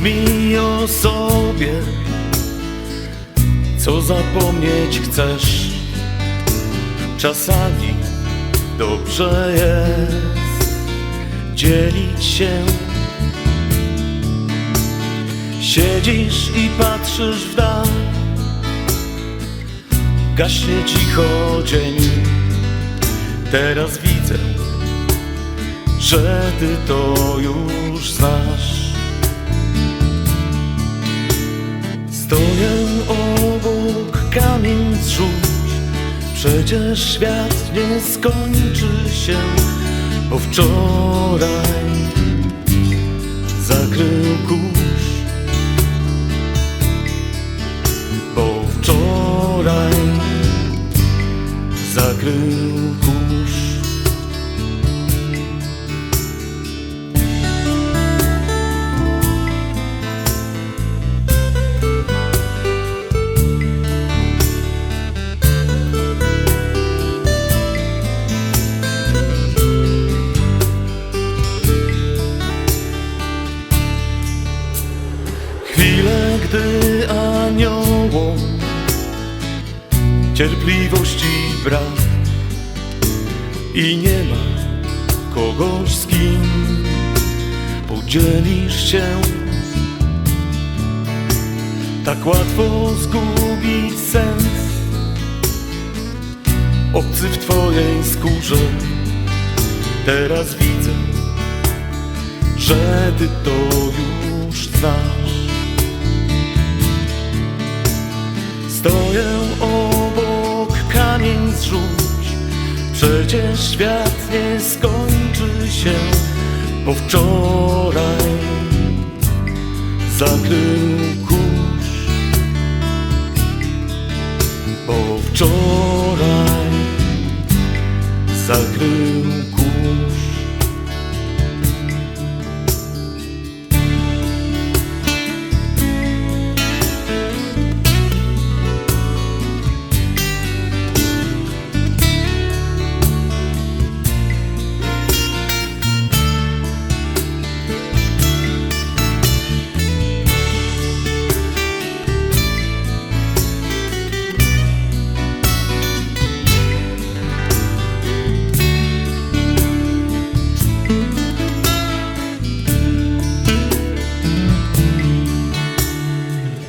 mi o sobie, co zapomnieć chcesz. Czasami dobrze jest dzielić się. Siedzisz i patrzysz w dal, gaśnie cicho dzień. Teraz widzę, że ty to już znasz. Stoję obok, kamień zrzuć, przecież świat nie skończy się, bo wczoraj zakrył kurz, Gdy aniołom cierpliwości brak i nie ma kogoś z kim podzielisz się. Tak łatwo zgubić sens, obcy w twojej skórze. Teraz widzę, że ty to już znasz. Stoję obok, kamień zrzuć. Przecież świat nie skończy się Bo wczoraj. Zakrył kurz. Bo wczoraj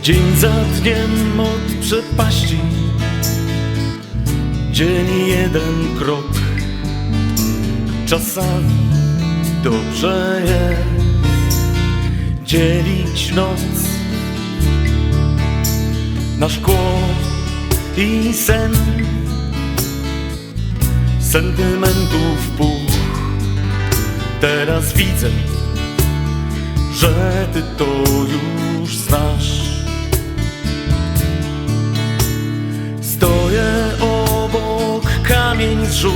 Dzień za dniem od przepaści. Dzień jeden krok. Czasami dobrze jest Dzielić noc. Na szkło i sen. Sentymentów Teraz widzę że ty to już znasz. Stoję obok, kamień zrzuć,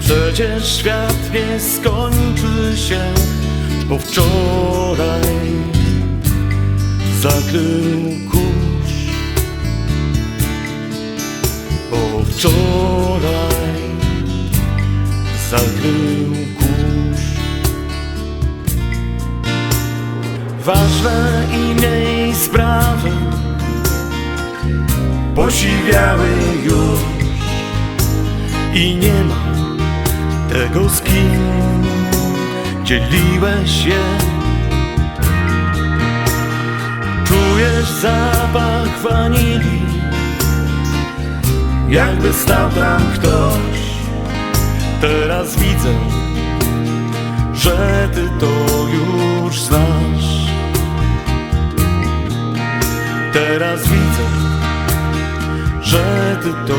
przecież świat nie skończy się, bo wczoraj. Zakrył kurz, bo wczoraj. Zakrył Ważne i sprawy posiwiały już i nie ma tego z kim dzieliłeś je. Czujesz zapach wanilii, jakby stał tam ktoś. Teraz widzę, że ty to już znasz. Teraz widzę, że ty to